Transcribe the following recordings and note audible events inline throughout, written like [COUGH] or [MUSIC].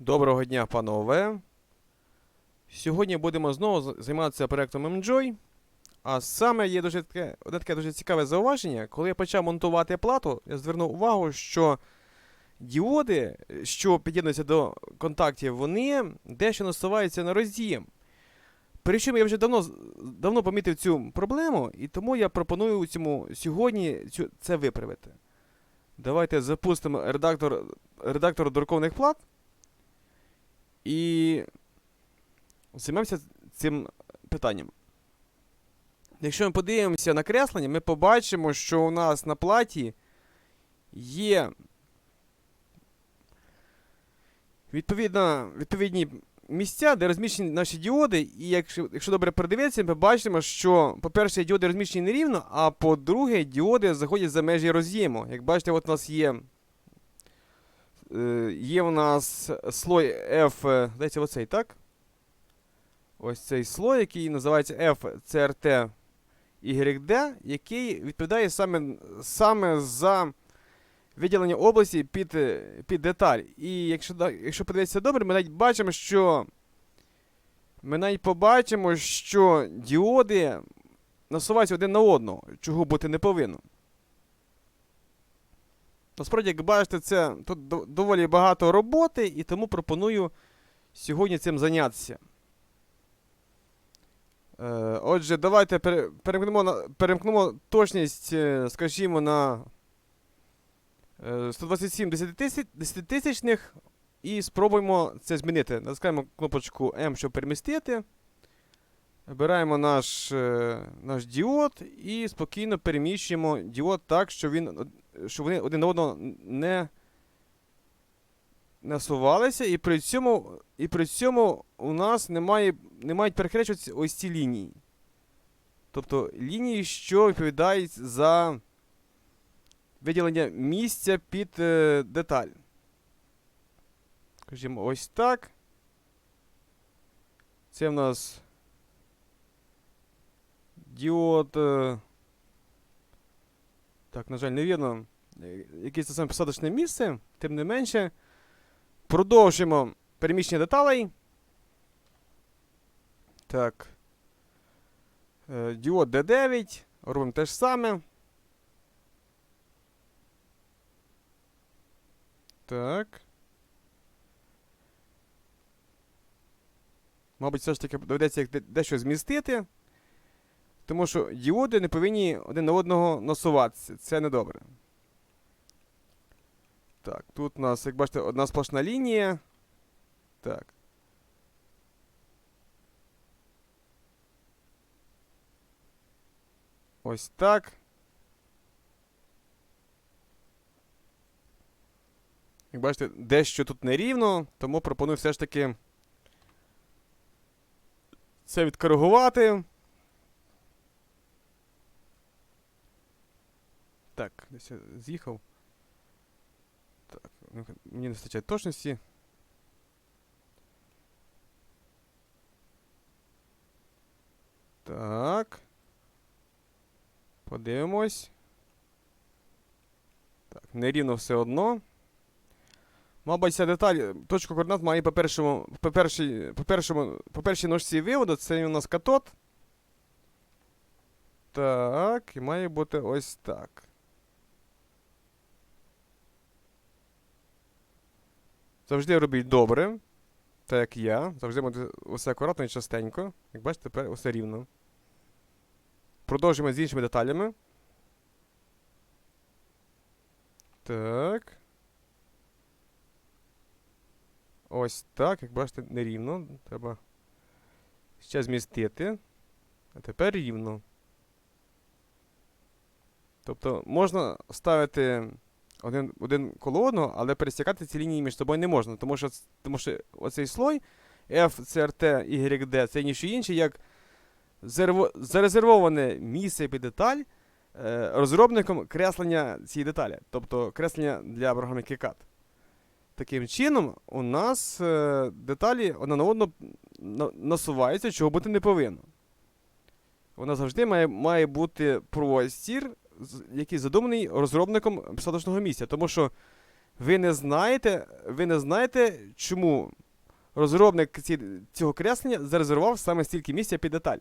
Доброго дня, панове. Сьогодні будемо знову займатися проектом Enjoy. А саме є дуже таке, одне таке дуже цікаве зауваження. Коли я почав монтувати плату, я звернув увагу, що діоди, що під'єднуються до контактів, вони дещо насуваються на роз'єм. Причому я вже давно, давно помітив цю проблему, і тому я пропоную цьому сьогодні цю, це виправити. Давайте запустимо редактор, редактор друкованих плат. І займемося цим питанням. Якщо ми подивимося на креслення, ми побачимо, що у нас на платі є відповідно, відповідні місця, де розміщені наші діоди. І якщо, якщо добре придивитися, ми побачимо, що, по-перше, діоди розміщені нерівно, а по-друге, діоди заходять за межі роз'єму. Як бачите, от у нас є Є у нас слой F, е, здається, оцей, так? Ось цей слой, який називається FCRT YD, який відповідає саме, саме за виділення області під, е, під деталь. І якщо, якщо подивитися добре, ми навіть бачимо, що ми навіть побачимо, що діоди насуваються один на одного, чого бути не повинно. Насправді, як бачите, це тут доволі багато роботи, і тому пропоную сьогодні цим зайнятися. Е, отже, давайте пере- перемкнемо, перемкнемо точність, е, скажімо, на е, 127 десятитисяч- десятитисячних і спробуємо це змінити. Натискаємо кнопочку М, щоб перемістити. Вибираємо наш, е, наш діод і спокійно переміщуємо діод так, що він щоб вони один одного не насувалися, і при цьому, і при цьому у нас немає, не мають перехрещуватися ось ці лінії. Тобто лінії, що відповідають за виділення місця під е, деталь. Скажімо, ось так. Це в нас діод. е, так, на жаль, невірно. Е, Якесь саме посадочне місце, тим не менше. Продовжимо переміщення деталей. Так. Е, Діод D9. Робимо те ж саме. Так. Мабуть, все ж таки доведеться дещо змістити. Тому що діоди не повинні один на одного насуватися. Це недобре. Так, тут у нас, як бачите, одна сплошна лінія. Так. Ось так. Як бачите, дещо тут нерівно, тому пропоную все ж таки це відкоригувати. Так, десь я з'їхав. Так, ну, мені не вистачає точності. Так. Подивимось. Так, нерівно все одно. Мабуть, ця деталь, точку координат має по першому, по першій, по першому, по першій ножці виводу. Це у нас катод. Так, і має бути ось так. Завжди робіть добре. Так як я. Завжди буде усе акуратно і частенько. Як бачите, тепер усе рівно. Продовжуємо з іншими деталями. Так. Ось так, як бачите, нерівно. Треба ще змістити. А тепер рівно. Тобто можна ставити один, один коло але пересікати ці лінії між собою не можна, тому що, тому що оцей слой F, CRT, YD це ніщо інше, як зарезервоване місце під деталь е, розробником креслення цієї деталі, тобто креслення для програми KiCad. Таким чином, у нас е, деталі одна на одну насуваються, чого бути не повинно. Вона завжди має, має бути простір, який задуманий розробником посадочного місця. Тому що Ви не знаєте, ви не знаєте, чому розробник ці, цього креслення зарезервував саме стільки місця під деталь.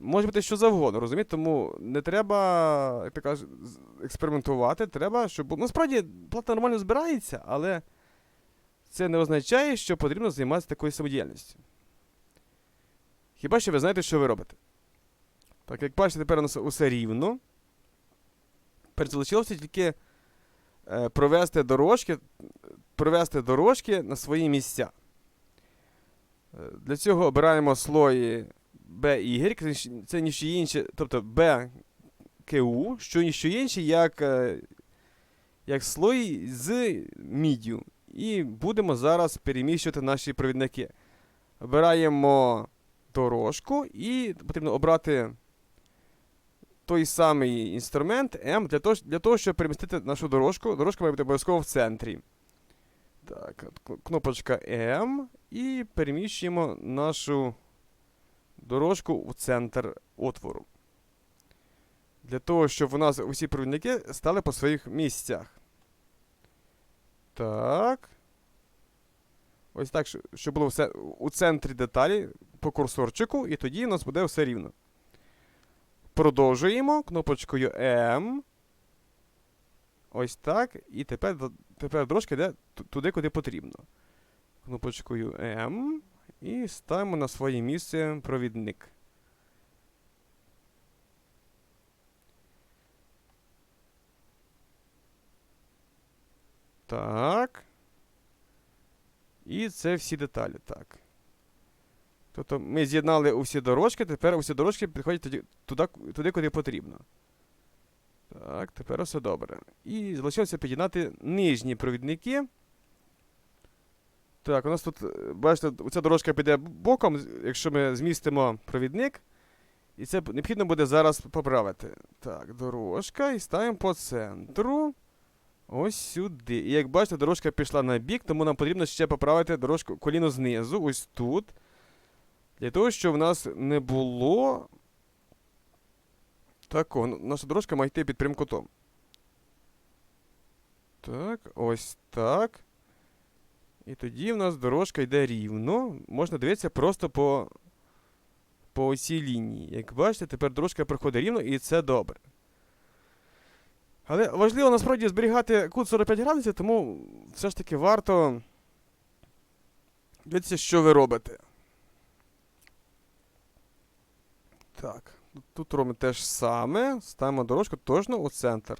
Може бути що завгодно, розумієте? Тому не треба, як ти кажеш, експериментувати. Треба, щоб. Насправді плата нормально збирається, але це не означає, що потрібно займатися такою самодіяльністю. Хіба що ви знаєте, що ви робите? Так, як бачите, тепер у нас усе рівно. Залишилося тільки е, провести дорожки, провести дорожки на свої місця. Е, Для цього обираємо слої BY, це ніщо- інше, тобто BQU, що ніщо інше, як, е, як слой з міддю. І будемо зараз переміщувати наші провідники. Обираємо дорожку і потрібно обрати той самий інструмент M для того, для того, щоб перемістити нашу дорожку. Дорожка має бути обов'язково в центрі. Так, кнопочка M і переміщуємо нашу дорожку в центр отвору. Для того, щоб у нас усі провідники стали по своїх місцях. Так. Ось так, щоб було все у центрі деталі по курсорчику, і тоді у нас буде все рівно. Продовжуємо кнопочкою M. Ось так. І тепер, тепер дорожка йде туди, куди потрібно. Кнопочкою M. І ставимо на своє місце провідник. Так. І це всі деталі. Так. Тобто ми з'єднали усі дорожки, тепер усі дорожки підходять туди, туди, куди потрібно. Так, тепер все добре. І залишилося під'єднати нижні провідники. Так, у нас тут, бачите, ця дорожка піде боком, якщо ми змістимо провідник. І це необхідно буде зараз поправити. Так, дорожка і ставимо по центру. Ось сюди. І як бачите, дорожка пішла на бік, тому нам потрібно ще поправити дорожку коліно знизу, ось тут. Для того, щоб в нас не було. Такого. ну, Наша дорожка має йти під прямим кутом. Так, ось так. І тоді в нас дорожка йде рівно. Можна дивитися просто по, по осій лінії. Як бачите, тепер дорожка проходить рівно, і це добре. Але важливо насправді зберігати кут 45 градусів, тому все ж таки варто дивитися, що ви робите. Так, тут робимо те ж саме. Ставимо дорожку точно у центр.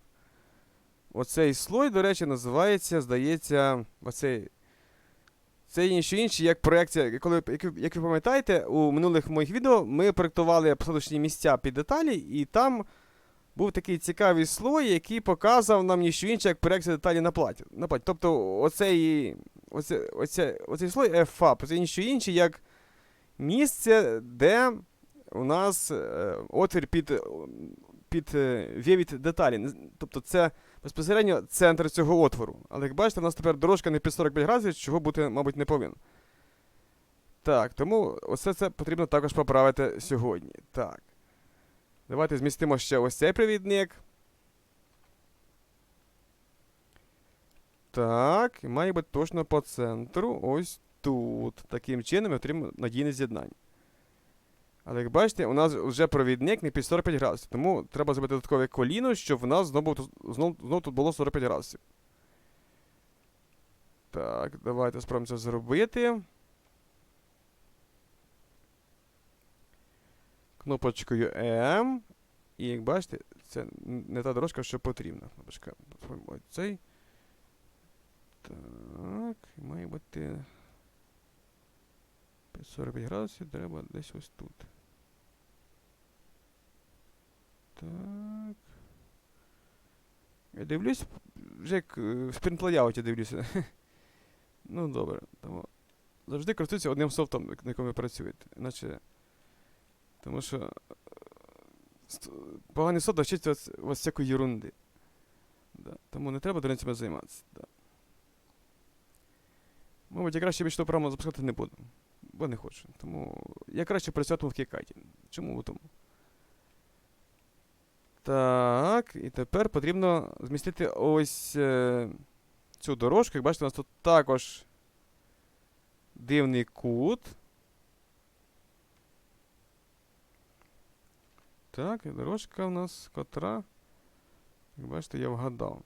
Оцей слой, до речі, називається, здається, оцей. Це і ніщо інше, як проекція. Коли, як, як ви пам'ятаєте, у минулих моїх відео ми проєктували посадочні місця під деталі, і там був такий цікавий слой, який показав нам ніщо інше, як проекція деталі на платі. На платі. Тобто оцей, оце, оце, оцей слой FAP, це ніщо інше, як місце, де у нас е, отвір під, е, під е, деталі. Тобто це безпосередньо центр цього отвору. Але як бачите, у нас тепер дорожка не під 45 градусів, чого бути, мабуть, не повинно. Так, тому оце це потрібно також поправити сьогодні. Так. Давайте змістимо ще ось цей привідник. Так, і має бути точно по центру. Ось тут. Таким чином ми отримаємо надійне з'єднання. Але як бачите, у нас вже провідник не під 45 градусів. Тому треба зробити додаткове коліно, щоб в нас знову, тут- знов, тут було 45 градусів. Так, давайте спробуємо це зробити. Кнопочкою M. І як бачите, це не та дорожка, що потрібна. Кнопочка. Цей. Так, має бути. 45 градусів треба десь ось тут. Так. Я дивлюсь, вже як е, в спринт-лайауті дивлюся. [LAUGHS] ну, добре. Тому завжди користуюся одним софтом, на якому ви працюєте. Іначе. Тому що. е, Поганий софт навчиться вас, вас всякої ерунди. Да. Тому не треба до дурницями займатися. Да. Мабуть, я краще більше програму запускати не буду. Бо не хочу. Тому я краще працюватиму в Кікаті. Чому тому? Так, і тепер потрібно змістити ось е, цю дорожку. Як бачите, у нас тут також дивний кут. Так, і дорожка у нас котра. Як бачите, я вгадав.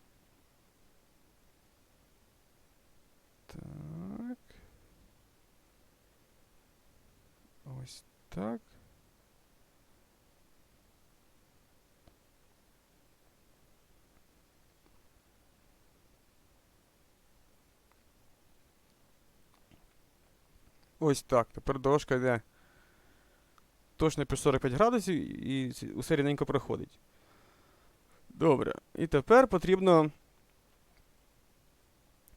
Так. Ось так. Ось так. Тепер дорожка йде точно під 45 градусів і усе рівненько проходить. Добре. І тепер потрібно.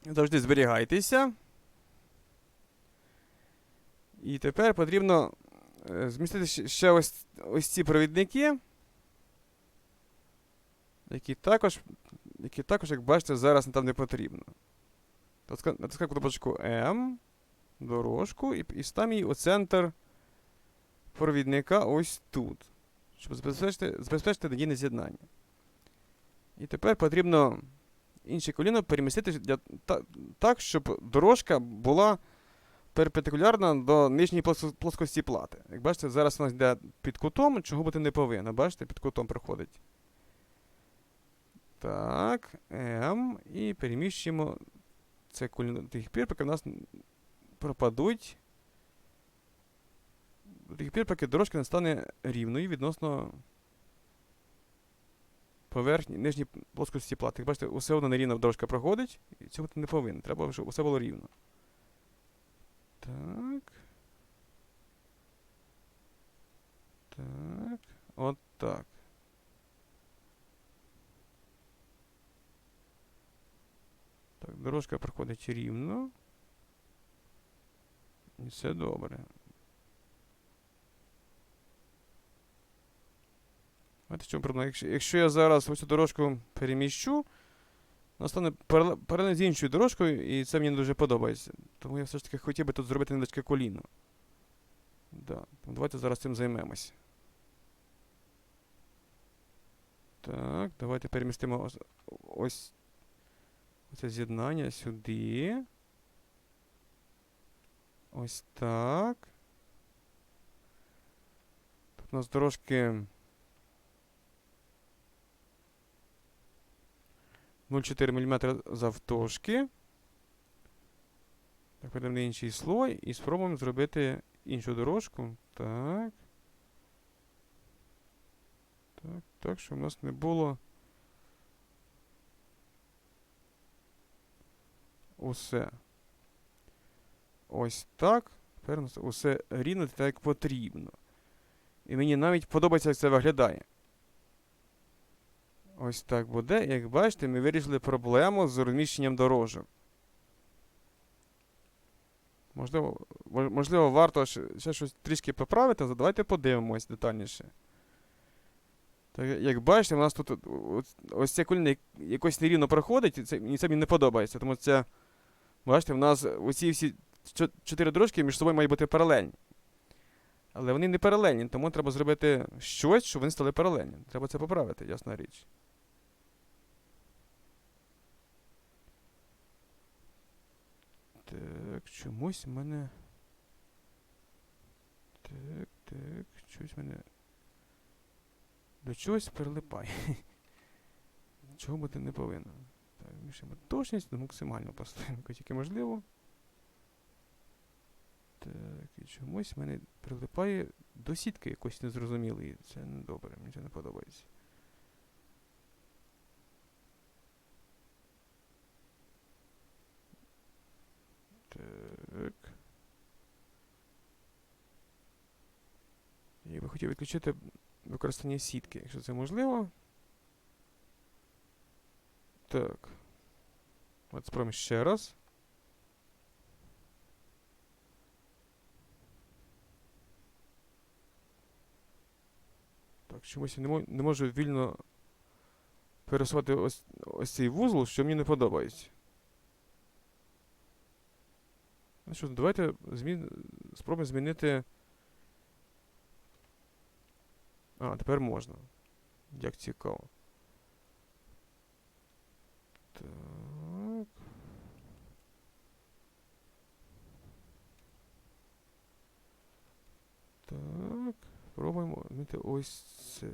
Завжди зберігайтеся. І тепер потрібно е, змістити ще- ось, ось ці провідники, які також, які також, як бачите, зараз там не потрібно. Натиска- Натискаю кнопочку М, дорожку і, і став її у центр провідника ось тут, щоб забезпечити, забезпечити надійне з'єднання. І тепер потрібно інше коліно перемістити для, та, так, щоб дорожка була перпендикулярна до нижньої плоскості плати. Як бачите, зараз вона йде під кутом, чого бути не повинна. Бачите, під кутом проходить. Так, М. І переміщуємо це коліно тих пір, поки в нас пропадуть. Пір, поки дорожка не стане рівною відносно поверхні нижньої плоскості плати. Як бачите, усе одно нерівно дорожка проходить, і цього бути не повинно. Треба, щоб усе було рівно. Так. Так. От так. Так, дорожка проходить рівно. І все добре. Знаєте, в чому проблема? Якщо, якщо я зараз ось цю дорожку переміщу, вона стане паралельно з іншою дорожкою, і це мені не дуже подобається. Тому я все ж таки хотів би тут зробити невеличке коліно. Да. Тому давайте зараз цим займемось. Так, давайте перемістимо ось, ось оце з'єднання сюди. Ось так. Тут у нас дорожки 0,4 мм завтовшки. Так, перейдемо на інший слой і спробуємо зробити іншу дорожку. Так. Так, так, щоб у нас не було. Усе. Ось так. Тепер усе рівно так, як потрібно. І мені навіть подобається, як це виглядає. Ось так буде. Як бачите, ми вирішили проблему з розміщенням дорожок. Можливо, можливо варто ще, щось трішки поправити, але давайте подивимось детальніше. Так, як бачите, у нас тут ось, це коліно якось нерівно проходить, і це, мені не подобається. Тому це, бачите, в нас оці всі чотири дорожки між собою мають бути паралельні. Але вони не паралельні, тому треба зробити щось, щоб вони стали паралельні. Треба це поправити, ясна річ. Так, чомусь в мене. Так, так, в мене. До чогось прилипає. [LAUGHS] Чого бути не повинно. Так, мішаємо точність до максимально поставимо, тільки можливо. Так, і чомусь мене прилипає до сітки якось незрозумілої. Це не добре, мені це не подобається. Так. Я би хотів відключити використання сітки, якщо це можливо. Так. От спробуємо ще раз. Так, чомусь я не, мо- не можу вільно пересувати ось, ось цей вузол, що мені не подобається. Ну що, давайте змін... спробуємо змінити. А, тепер можна. Як цікаво. Так. Візьмете ось це.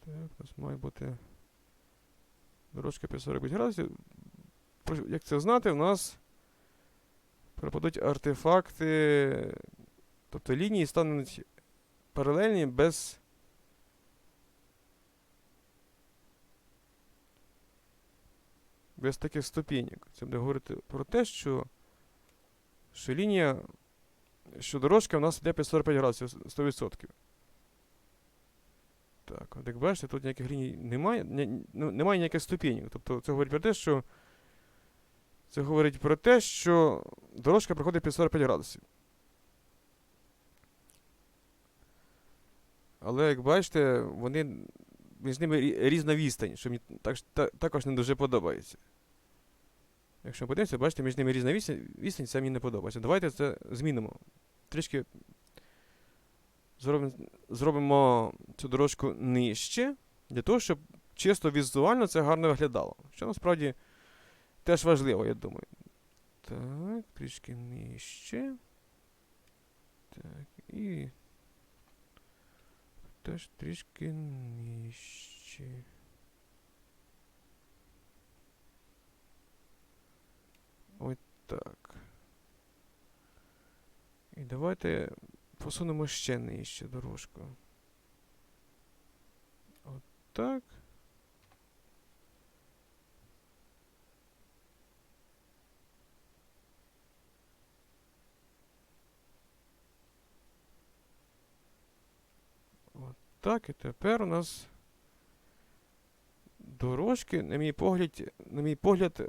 Так, у нас має бути дорожка 545 градусів. Як це знати, у нас пропадуть артефакти, тобто лінії стануть паралельні без. Без таких ступіньок. Це буде говорити про те, що, що лінія, що дорожка у нас йде під 45 градусів 100%. Так, от як бачите, тут ніяких ліній немає, ні- ну, немає ніяких ступінь. Тобто це говорить про те, що. Це говорить про те, що дорожка проходить під 45 градусів. Але як бачите, вони між ними різна відстань, що мені так, та- також не дуже подобається. Якщо подивитися, бачите, між ними різна відстань, це мені не подобається. Давайте це змінимо. Трішки зробимо, зробимо цю дорожку нижче, для того, щоб чисто візуально це гарно виглядало. Що насправді теж важливо, я думаю. Так, трішки нижче. Так, і. Теж трішки нижче. Ось так. І давайте посунемо ще нижче дорожку. От так. От так, і тепер у нас дорожки, на мій погляд, на мій погляд,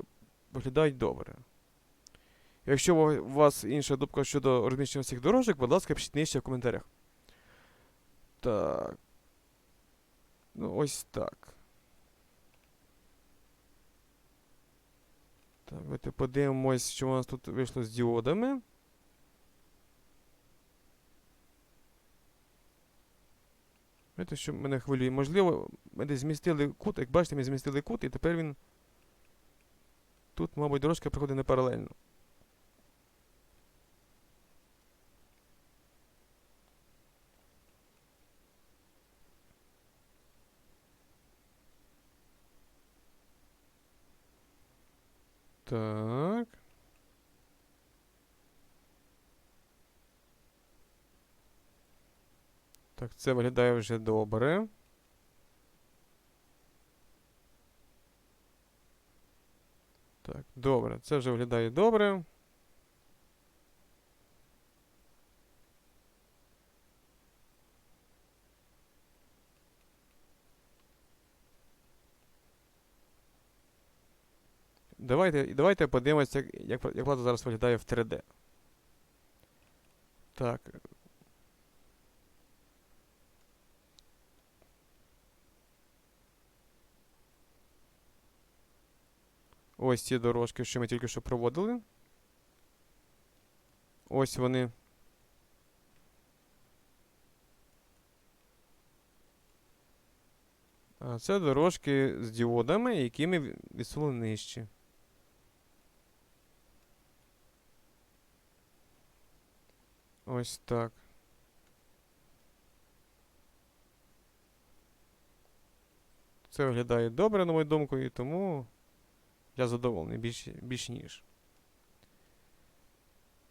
виглядають добре. Якщо у вас інша думка щодо розміщення цих дорожок, будь ласка, пишіть нижче в коментарях. Так. Ну, ось так. Так, давайте подивимось, що у нас тут вийшло з діодами. Знаєте, що мене хвилює? Можливо, ми десь змістили кут, як бачите, ми змістили кут, і тепер він. Тут, мабуть, дорожка проходить не паралельно. Так. Так, це виглядає вже добре. Так, добре. Це вже виглядає добре. Давайте, давайте подивимося, як, як, плата зараз виглядає в 3D. Так. Ось ці дорожки, що ми тільки що проводили. Ось вони. А це дорожки з діодами, які ми ві- відсунули нижче. Ось так. Це виглядає добре, на мою думку, і тому я задоволений більш, більш ніж.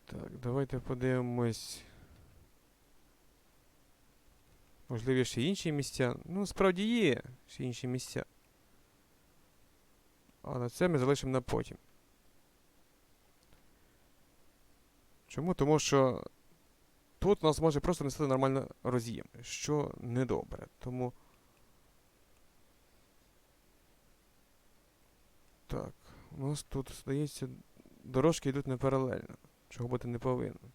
Так, давайте подивимось. Можливо, ще інші місця. Ну, справді є ще інші місця. Але це ми залишимо на потім. Чому? Тому що тут нас може просто не стати нормально роз'єм, що недобре. Тому. Так, у нас тут, здається, дорожки йдуть не паралельно, чого бути не повинно.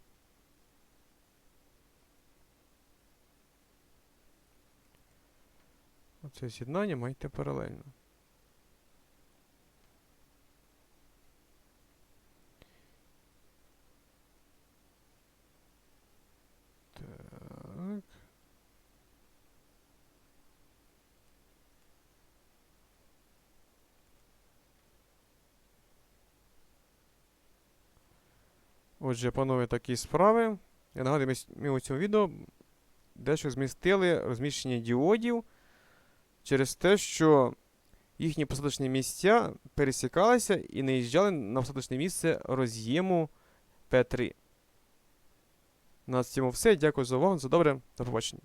Оце з'єднання має йти паралельно. Так. Отже, панове, такі справи. Я нагадую, ми, у цьому відео дещо змістили розміщення діодів через те, що їхні посадочні місця пересікалися і не їжджали на посадочне місце роз'єму P3. На цьому все. Дякую за увагу. За добре. До побачення.